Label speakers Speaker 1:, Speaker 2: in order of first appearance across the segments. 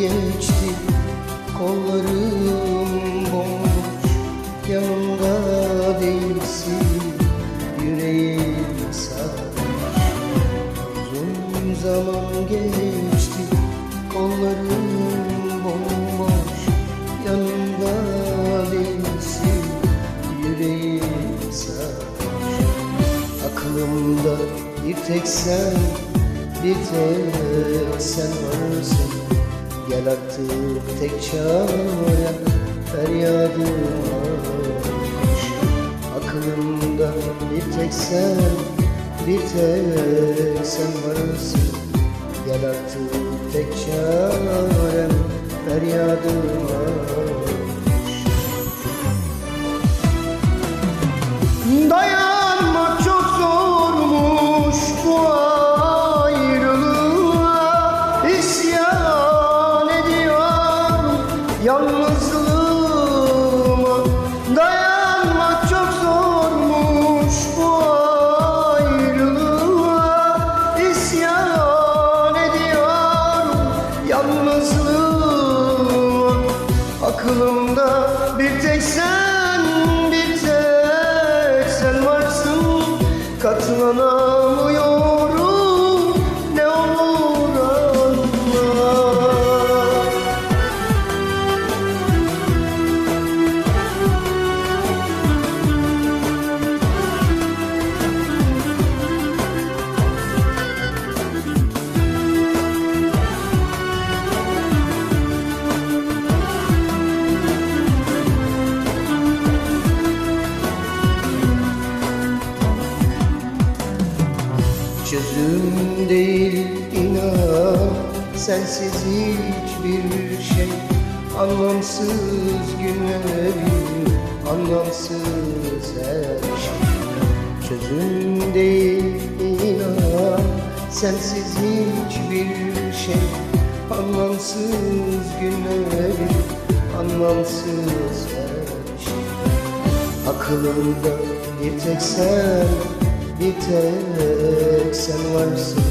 Speaker 1: geçti. Kollarım bomboş Yanımda değilsin. Yüreğim sarhoş. Uzun zaman geçti. Kollarım bomboş Yanımda değilsin. Yüreğim sarhoş. Aklımda bir tek sen bir tek sen varsın. Gel artık tek çare feryadıma koş Aklımda bir tek sen bir tek sen varsın. Gel artık tek çarem feryadıma Dayanmak yalnızlığıma Dayanmak çok zormuş bu ayrılığa. İsyan ediyorum yalnızlığıma. Aklımda bir tek sen, bir tek sen varsın. Katlanamıyorum Çözüm değil inan. Sensiz hiçbir şey Anlamsız günlerim Anlamsız her şey. Çözüm değil inan. Sensiz hiçbir şey Anlamsız günlerim Anlamsız her şey. Aklımda bir tek sen, bir tek sen varsın.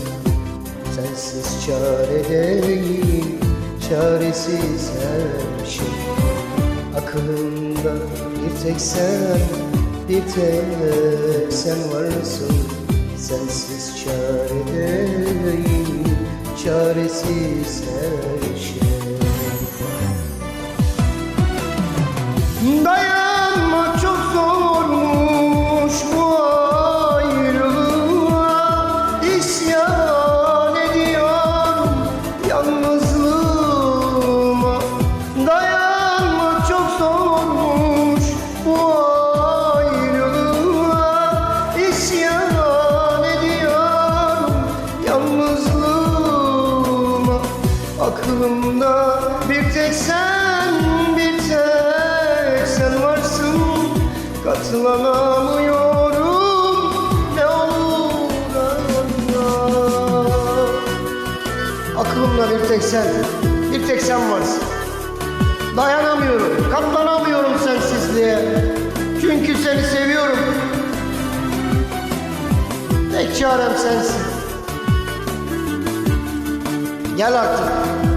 Speaker 1: Sensiz çare değil, çaresiz her şey. Aklımda bir tek sen, bir tek sen varsın. Sensiz çare değil, çaresiz her şey. Dayanmak Aklımda bir tek sen, bir tek sen varsın. Katlanamıyorum ne olur anla. Aklımda bir tek sen, bir tek sen varsın. Dayanamıyorum, katlanamıyorum sensizliğe. Çünkü seni seviyorum. Tek çarem sensin Gel artık